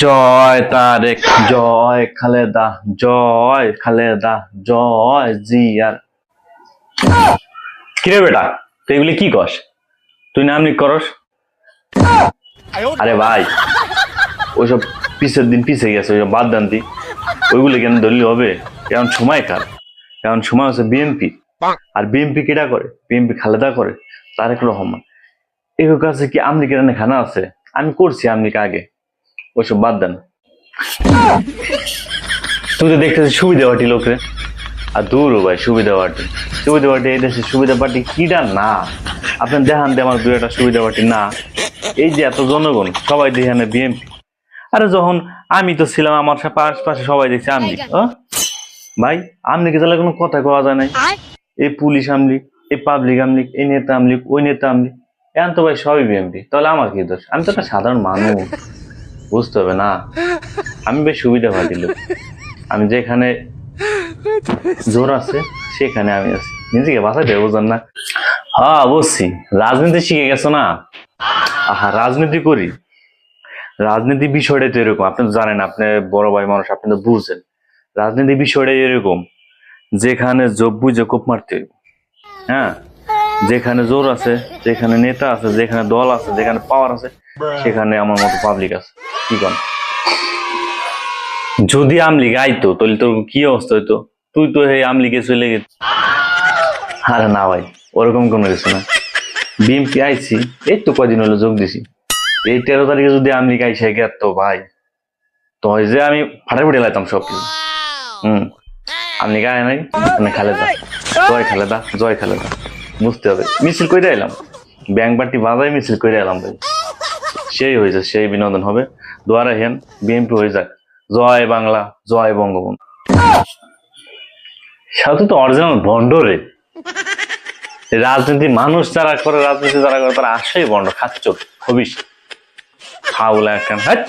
জয় তারেক, জয় খালেদা জয় খালেদা, জয় জিয়ার। কিরে বেটা, তুই এগুলি কি কস? তুই নাম লিখ করস? আরে ভাই, ওইসব পিছের দিন পিছে গেছে, ওইসব বাদ দান্তি ওইগুলি কেন ধরলি হবে? এখন সময় কার? এখন সময় হচ্ছে বিএনপি আর বিএনপি কেটা করে? বিএনপি খালেদা করে, তারেক রহমান। এগুলোর কাছে কি আমলি কেরানে খানা আছে? আমি করছি আমলিকে আগে। ওইসব বাদ দেন। তুমি তো দেখতেছি সুবিধা পার্টি লোকরে। আর দূর ভাই সুবিধা পার্টি। সুবিধা পার্টি এই দেশে সুবিধা পার্টি কিটা না? আপনি দেখান দিয়ে আমার দু একটা সুবিধা পার্টি না। এই যে এত জনগণ সবাই দেখে বিএনপি আরে যখন আমি তো ছিলাম আমার পাশে সবাই দেখছি আমলি? ভাই আমলি কি তাহলে কোনো কথা কওয়া যায় নাই? এই পুলিশ আমলি এই পাবলিক আমলিক এই নেতা আমলিক ওই নেতা আমলিক এখন তো ভাই সবই বিএমপি তাহলে আমার কি দোষ? আমি তো একটা সাধারণ মানুষ। বুঝতে হবে না। আমি বেশ সুবিধা পাচ্ছি লোক। আমি যেখানে জোর আছে, সেখানে আমি আছি। নিজেকে বাঁচাইতে বুঝলেন না? হ্যাঁ বুঝছি। রাজনীতি শিখে গেছো না? আহা, রাজনীতি করি। রাজনীতি বিষয়টা তো এরকম। আপনি তো জানেন, আপনি বড় ভাই মানুষ, আপনি তো বুঝছেন রাজনীতি বিষয়টা এরকম। যেখানে যোগ বুঝে কোপ মারতে হইব। হ্যাঁ? যেখানে জোর আছে, যেখানে নেতা আছে, যেখানে দল আছে, যেখানে পাওয়ার আছে, সেখানে আমার মতো পাবলিক আছে। কি কন? যদি আমলিগ আইতো, তাহলে তোর কি অবস্থা হইতো? তুই তো এই আমলিগে চলে গেছ আরে না ভাই, ওরকম কোনো কিছু না। বিএমপি আইছি, এই তো কদিন হলো যোগ দিছি। এই তেরো তারিখে যদি আমলিগ আইসে গেত তো ভাই। তো যে আমি ফাটে ফুটে লাইতাম সব কিছু হম আপনি গায়ে নাই মানে খালেদা জয় খালেদা জয় খালেদা বুঝতে হবে। মিছিল করে এলাম। ব্যাংক বাটি বাজায় মিছিল করে এলাম ভাই। সেই হয়েছে সেই বিনোদন হবে। দোয়ারা হেন বিএনপি হয়ে যাক। জয় বাংলা, জয় বঙ্গবন্ধু। সাথে তো অরিজিনাল ভণ্ড রে। রাজনীতি মানুষ যারা করে, রাজনীতি যারা করে, তারা আসেই বন্ড, খাচ্ছ হবিস। খাওলা একখান হ্যাঁ